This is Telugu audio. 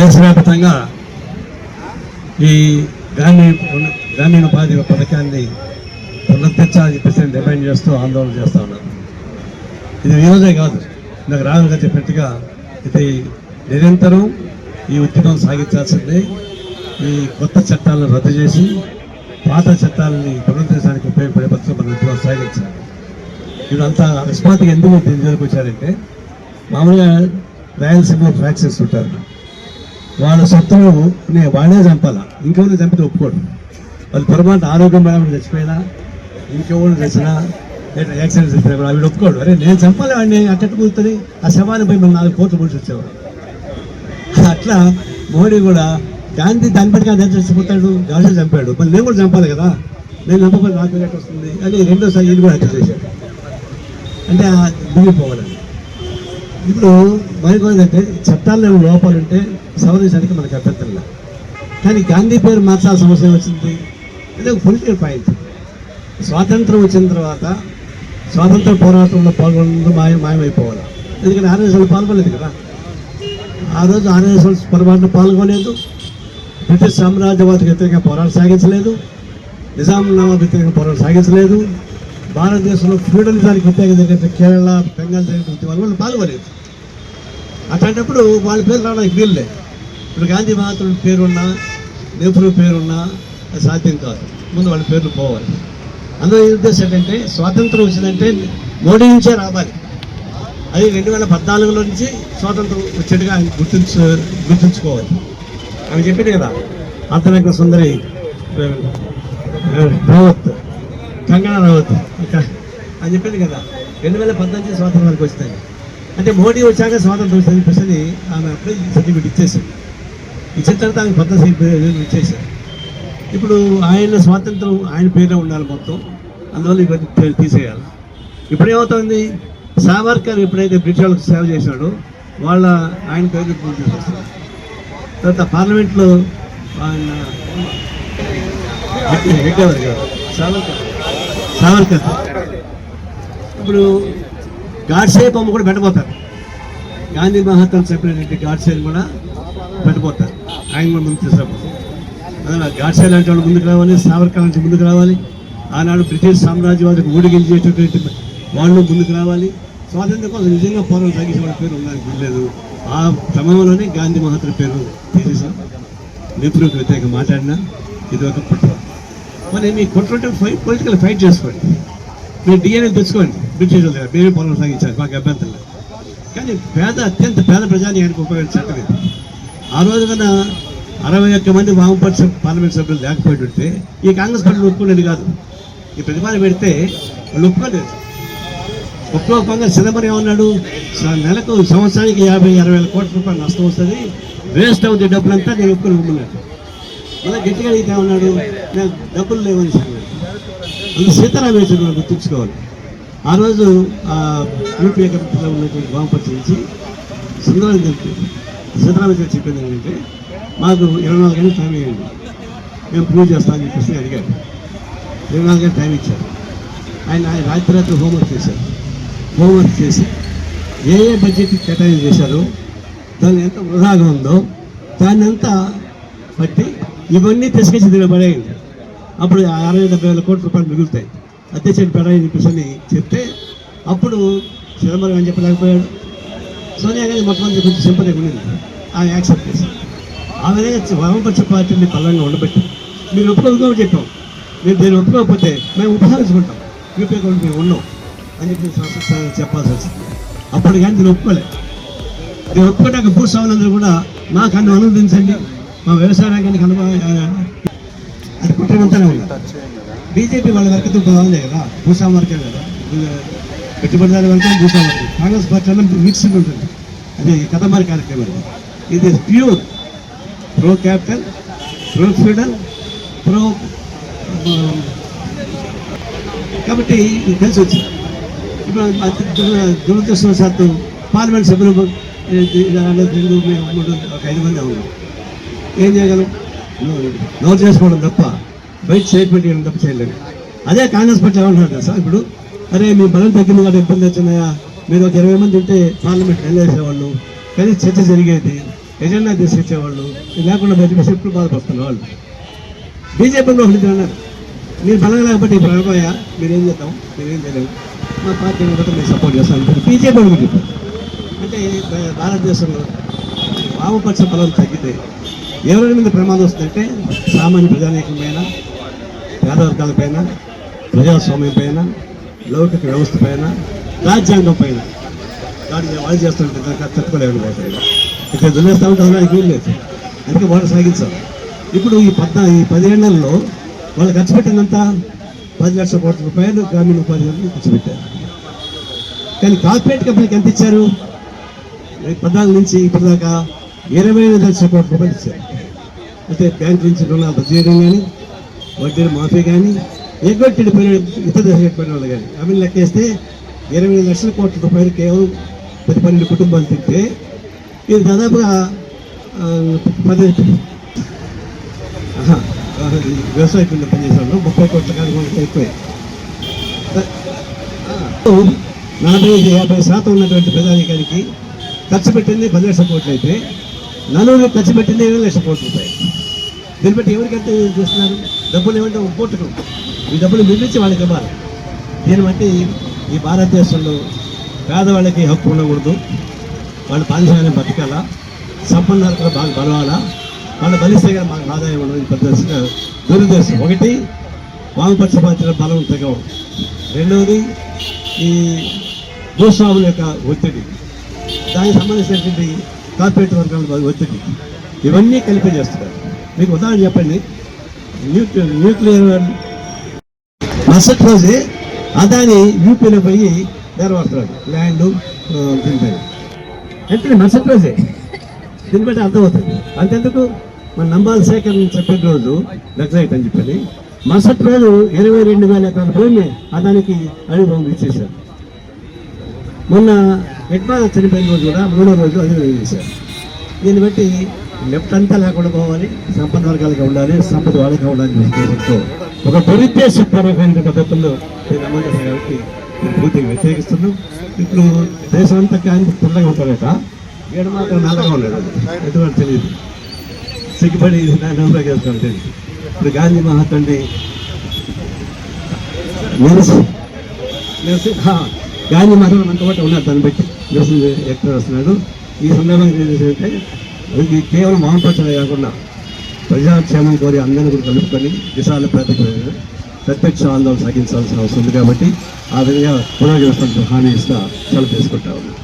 దేశవ్యాప్తంగా ఈ గ్రామీణ గ్రామీణ ఉపాధి పథకాన్ని పునరుద్ధరించాలని చెప్పేసి డిమాండ్ చేస్తూ ఆందోళన చేస్తూ ఉన్నాను ఇది ఈరోజే కాదు నాకు రాహుల్ గారు చెప్పినట్టుగా ఇది నిరంతరం ఈ ఉద్యమం సాగించాల్సిందే. ఈ కొత్త చట్టాలను రద్దు చేసి పాత చట్టాలని పునరుద్ధరించడానికి ఉపయోగపడే పత్రం మన ఉద్యమం సాగించాలి. ఇప్పుడు అంత అకస్మాత్తుగా ఎందుకు దీని వచ్చారంటే మామూలుగా రాయలసీమ ఫ్రాక్సెస్ ఉంటారు. వాళ్ళ సొత్తును నే- వాళ్ళే చంపాలా? ఇంకెవరిని చంపితే ఒప్పుకోడు. వాళ్ళు పొరపాటు ఆరోగ్యం పడకుండా చచ్చిపోయినా ఇంకెవరు చచ్చినా లేదా యాక్సిడెంట్ చచ్చిపోయినా వాళ్ళు ఒప్పుకోడు. అరే నేను చంపాలి వాడిని అట్టట్టు కూర్చొని ఆ శవాన్ని పోయి మనం నాలుగు కోట్లు పోసి వచ్చేవాడు అట్లా మోడీ కూడా గాంధీ దాని పట్టుగా అదే చచ్చిపోతాడు గాంధీ చంపాడు. మళ్ళీ నేను కూడా చంపాలి కదా? నేను చంపకపోతే నాకు ఎక్కడ వస్తుంది? అని రెండోసారి ఇది కూడా అట్లా చేశాడు అంటే దిగిపోవాలని. ఇప్పుడు మరికొంది అంటే చట్టాల్లో లోపాలు ఉంటే సవరించడానికి మనకు అభ్యంతరం కానీ గాంధీ పేరు మార్చాల్సిన అవసరం వచ్చింది. ఇది ఒక పొలిటికల్ పాయింట్ స్వాతంత్రం వచ్చిన తర్వాత స్వాతంత్ర పోరాటంలో పాల్గొనడం మాయ మాయమైపోవాలి. ఎందుకంటే ఆర్ఎస్ఎల్ పాల్గొలేదు కదా. ఆ రోజు ఆర్ఎస్ఎల్ పొరపాటున పాల్గొలేదు బ్రిటిష్ సామ్రాజ్యవాదికి వ్యతిరేకంగా పోరాటం సాగించలేదు. నిజాం నవాబ్ వ్యతిరేకంగా పోరాటం సాగించలేదు. భారతదేశంలో ఫ్యూడలిజానికి వ్యతిరేకంగా కేరళ బెంగాల్ జరిగిన ఉద్యమాలు వాళ్ళు పాల్గొలేదు అట్లాంటప్పుడు వాళ్ళ పేరు రావడానికి వీళ్ళే ఇప్పుడు గాంధీ మహాత్ముడి పేరున్నా నెహ్రూ పేరున్నా అది సాధ్యం కాదు. ముందు వాళ్ళ పేర్లు పోవాలి. అందులో ఈ ఉద్దేశం ఏంటంటే స్వాతంత్రం వచ్చిందంటే మోడీ నుంచే రావాలి. అది రెండు వేల పద్నాలుగులో నుంచి స్వాతంత్రం వచ్చేట్టుగా ఆయన గుర్తించు గుర్తుంచుకోవాలి. ఆమె చెప్పింది కదా అంతరంగ సుందరి రావత్ కంగనా రావత్ అని చెప్పింది కదా రెండు వేల పద్నాలుగు స్వాతంత్రానికి వచ్చిందని. అంటే మోడీ వచ్చాక స్వాతంత్రం వచ్చిందని చెప్పేసి ఆమె అప్పుడే సర్టిఫికేట్ ఇచ్చేసింది. ఇచ్చిన తర్వాత ఆమె పద్మ ఇప్పుడు ఆయన స్వాతంత్రం ఆయన పేరే ఉండాలి మొత్తం. అందువల్ల ఇవన్నీ తీసేయాలి. ఇప్పుడు ఏమవుతుంది సావర్కర్ ఎప్పుడైతే బ్రిటిష్ వాళ్ళకి సేవ చేశాడో వాళ్ళ ఆయన పేరు ఇప్పుడు తర్వాత పార్లమెంట్లో ఆయన సావర్కర్. సావర్కర్. ఇప్పుడు గాడ్సే బొమ్మ కూడా పెట్టబోతారు. గాంధీ మహాత్మ చెప్పినటువంటి గాడ్సేని కూడా పెట్టబోతారు. ఆయన కూడా ముందు తీసుకురాబోతారు అదే గాడ్సే లాంటి వాళ్ళు ముందుకు రావాలి సావర్కర్ లాంటి ముందుకు రావాలి. ఆనాడు బ్రిటిష్ సామ్రాజ్యవాదికి ఊడిగించేటటువంటి వాళ్ళు ముందుకు రావాలి. స్వాతంత్రం కోసం నిజంగా పోరాటం సాగించే వాళ్ళ పేరు ఉండడానికి వీల్లేదు ఆ క్రమంలోనే గాంధీ మహాత్మ పేరు తీసేసాం నిపుణులకు వ్యతిరేక మాట్లాడినా ఇది ఒక కుట్ర. మరి మీ కుట్రంటే ఫైట్ పొలిటికల్ ఫైట్ చేసుకోండి. మీరు డిఎన్ఏ తెచ్చుకోండి. బ్రిటిష్ వాళ్ళ దగ్గర. మేమే పోరాటం సాగించాలి. మాకు అభ్యంతరం కానీ పేద అత్యంత పేద ప్రజానికి ఉపయోగించే చట్టం ఆ రోజు కన్నా అరవై ఒక్క మంది వామపక్ష పార్లమెంట్ సభ్యులు లేకపోతుంటే ఈ కాంగ్రెస్ పార్టీలు ఒప్పుకునేది కాదు. ఈ ప్రతిపాదన పెడితే వాళ్ళు ఒప్పుకోలేదు. ఒప్పుకోకుండా చిదంబరం ఏమన్నాడు? నెలకు సంవత్సరానికి యాభై అరవై వేల కోట్ల రూపాయలు నష్టం వస్తుంది. వేస్ట్ అవుతుంది డబ్బులంతా నేను ఒప్పుకొని ఒప్పుకున్నాను మళ్ళీ గట్టిగా అడిగితే ఏమన్నాడు? నేను డబ్బులు లేవని అందులో సీతారాం యేచూరి నాకు గుర్తుంచుకోవాలి. ఆ రోజు యూపీఏ కమిటీలో ఉన్నటువంటి వామపక్ష నుంచి సుందరం చెప్పింది సిద్ధరామయ్య గారు చెప్పింది ఏంటంటే మాకు ఇరవై నాలుగు గంటలు టైం ఇవ్వండి. మేము ప్రూవ్ చేస్తామని చెప్పేసి అడిగాడు ఇరవై నాలుగు గంటలు టైం ఇచ్చారు. ఆయన ఆయన రాత్రి రాత్రి హోంవర్క్ చేశారు. హోంవర్క్ చేసి ఏ ఏ బడ్జెట్ కేటాయింపు చేశారో దాన్ని ఎంత వృధాగా ఉందో దాన్ని అంతా బట్టి ఇవన్నీ తీసుకొచ్చి దీని పడేయండి. అప్పుడు ఆ అరవై డెబ్బై వేల కోట్ల రూపాయలు మిగులుతాయి. అధ్యక్షుడు పడాయని చెప్పేసి అని చెప్తే అప్పుడు చిదంబరం అని చెప్పలేకపోయాడు? సోనియా గాంధీ మొట్టమొదటి కొంచెం సింపతి ఉండింది ఆమె యాక్సెప్ట్ చేశారు ఆ విధంగా వామపక్ష పార్టీని పల్లంగా ఉండబెట్టి మీరు ఒప్పుకోకపోతే చెప్పాం. మీరు దీన్ని ఒప్పుకోకపోతే మేము ఉపసంహరించుకుంటాం యూపీ గవర్నమెంట్ మేము ఉన్నాం అని చెప్పి చెప్పాల్సి వచ్చింది. అప్పుడు కానీ దీన్ని ఒప్పుకోలే. దీన్ని ఒప్పుకోవడానికి భూస్వాములందరూ కూడా మాకు అన్ను అనుమతించండి. మా వ్యవసాయ రంగానికి అనుభవ అది కుట్రమంతానే ఉంది. బీజేపీ వాళ్ళ వర్గతో బాగుంది కదా? భూస్వామి వర్గం కదా? పెట్టుబడిదారు వర్గం భూస్వామి కాంగ్రెస్ పార్టీ అన్న మిక్సింగ్ ఉంటుంది. అది కథమారి కార్యక్రమం ఇది pure pro capital pro feudal pro కాబట్టి ఇది కలిసి వచ్చింది. ఇప్పుడు అతి దురదృష్టవశాత్తు పార్లమెంట్ సభ్యులు రెండు మూడు ఒక ఐదు మంది అవును ఏం చేయగలం? నోరు చేసుకోవడం తప్ప బయట స్టేట్మెంట్ చేయడం తప్ప చేయలేదు అదే కాంగ్రెస్ పార్టీ కదా సార్ ఇప్పుడు అరే మీ బలం తగ్గింది కాబట్టి ఇబ్బంది వచ్చినాయా మీరు ఒక ఇరవై మంది ఉంటే పార్లమెంట్ వెళ్ళేసేవాళ్ళు కానీ చర్చ జరిగేది ఎజెండా తీసుకొచ్చేవాళ్ళు లేకుండా బయటకు ఎప్పుడు బాధపడుతున్న వాళ్ళు? బీజేపీలో ఒకటి అన్నారు మీరు బలం లేకపోతే ఇప్పుడు అనుకోయా మీరేం చేద్దాం? మీరేం చేయలేము మా పార్టీ కూడా మేము సపోర్ట్ చేస్తాం అనుకుంటే బీజేపీ ఒకటి చెప్పారు అంటే భారతదేశంలో వామపక్ష బలం తగ్గితే ఎవరి మీద ప్రమాదం వస్తుందంటే సామాన్య ప్రజానీకం పైన పేదవర్గాల పైన ప్రజాస్వామ్యం పైన లౌకిక వ్యవస్థ పైన రాజ్యాంగం పైన. దాన్ని వాళ్ళు చేస్తుంటే దానికి పోతాయి ఇక్కడ దున్నేస్తా ఉంటే దానికి వీలు లేదు. అందుకే వాళ్ళు సాగించాలి ఇప్పుడు ఈ పద్నా ఈ పదిహేళ్ళలో వాళ్ళు ఖర్చు పెట్టినంత పది లక్షల కోట్ల రూపాయలు గ్రామీణ ఉపాధి హామీ ఖర్చు పెట్టారు కానీ కార్పొరేట్ కంపెనీకి ఎంత ఇచ్చారు? పద్నాలుగు నుంచి ఇప్పటిదాకా ఇరవై ఐదు లక్షల కోట్ల రూపాయలు ఇచ్చారు. అంటే బ్యాంక్ నుంచి రుణాలు రద్దు చేయడం కానీ వడ్డీలు మాఫీ కానీ ఎగ్గొట్టి పోయిన ఇతర దేశాలకు వాళ్ళు కానీ. అవి లెక్కేస్తే ఇరవై ఐదు లక్షల కోట్ల రూపాయలు కేవలం పది పన్నెండు కుటుంబాలు తింటే ఇది దాదాపుగా పది ఆహా, ఈ వ్యవసాయ కింద ముప్పై కోట్ల కానీ అయిపోయాయి నలభై ఐదు యాభై శాతం ఉన్నటువంటి ప్రజానికానికి ఖర్చు పెట్టింది పది లక్షల కోట్లు అయితే నలుగురు ఖర్చు పెట్టింది ఇరవై లక్షల కోట్ల రూపాయలు. దీన్ని బట్టి ఎవరికి ఎంత చేస్తున్నారు? డబ్బులు ఏమంటే ఒక్కొట్టుకు ఈ డబ్బులు మిగిలించి వాళ్ళకి ఇవ్వాలి. దీన్ని బట్టి ఈ భారతదేశంలో పేదవాళ్ళకి హక్కు ఉండకూడదు. వాళ్ళు బాధ్యతని బతకాలా. కూడా బాగా బలవాలా. వాళ్ళ బలిస్తే కానీ మాకు ఆదాయం ఉండదు. ప్రదర్శన దురుద్దేశం ఒకటి వామపక్ష పార్టీల బలం తగ్గడం రెండవది ఈ భూస్వాముల యొక్క ఒత్తిడి. దానికి సంబంధించినటువంటి కార్పొరేట్ వర్గాల ఒత్తిడి. ఇవన్నీ కలిపి చేస్తున్నారు. మీకు ఉదాహరణ చెప్పండి. న్యూక్లియర్ న్యూక్లియర్ మరుసటి రోజే అదాని యూపీలో పోయి నెరవేరుతున్నాడు. ల్యాండ్ దీనిపైన. వెంటనే మరుసటి రోజే దీన్ని బట్టి అర్థమవుతుంది. అంతెందుకు? మన నంబాల శేఖర్ చెప్పిన రోజు నక్సలైట్ అని చెప్పని మరుసటి రోజు ఇరవై రెండు వేల ఎకరాల భూమి అదానికి అడిగి ఇచ్చేశారు. మొన్న ఎట్లా చనిపోయిన రోజు కూడా మూడో రోజు అది చేశారు దీన్ని బట్టి లెఫ్ట్ అంతా లేకుండా పోవాలి సంపద వర్గాలుగా ఉండాలి సంపద వాళ్ళగా ఉండాలని ఉద్దేశంతో ఒక దురుద్దేశపరమైన పద్ధతుల్లో దీన్ని అమలు చేశారు కాబట్టి నేను పూర్తిగా వ్యతిరేకిస్తున్నాం. ఇప్పుడు దేశం అంతా కానీ తెల్లగా ఉంటారట. ఏడు మాత్రం నల్లగా ఉన్నాడు. ఎటువంటి తెలియదు. సిగ్గుపడి నమ్మకం తెలియదు ఇప్పుడు గాంధీ మహాత్ముడి నిరసి నిరసి గాంధీ మహాత్ముడు మనతో పాటు ఉన్నారు దాన్ని బట్టి నిరసన ఎక్కడ వస్తున్నాడు ఈ సందర్భంగా ఏంటంటే ఇది కేవలం వామపక్షమే కాకుండా ప్రజాక్షేమం కోరి అందరిని కూడా కలుపుకొని విశాల ప్రతి ప్రత్యక్ష ఆందోళన సాగించాల్సిన అవసరం ఉంది కాబట్టి ఆ విధంగా పునర్వ్యవస్థ హామీ ఇస్తా సెలవు తీసుకుంటా ఉన్నాను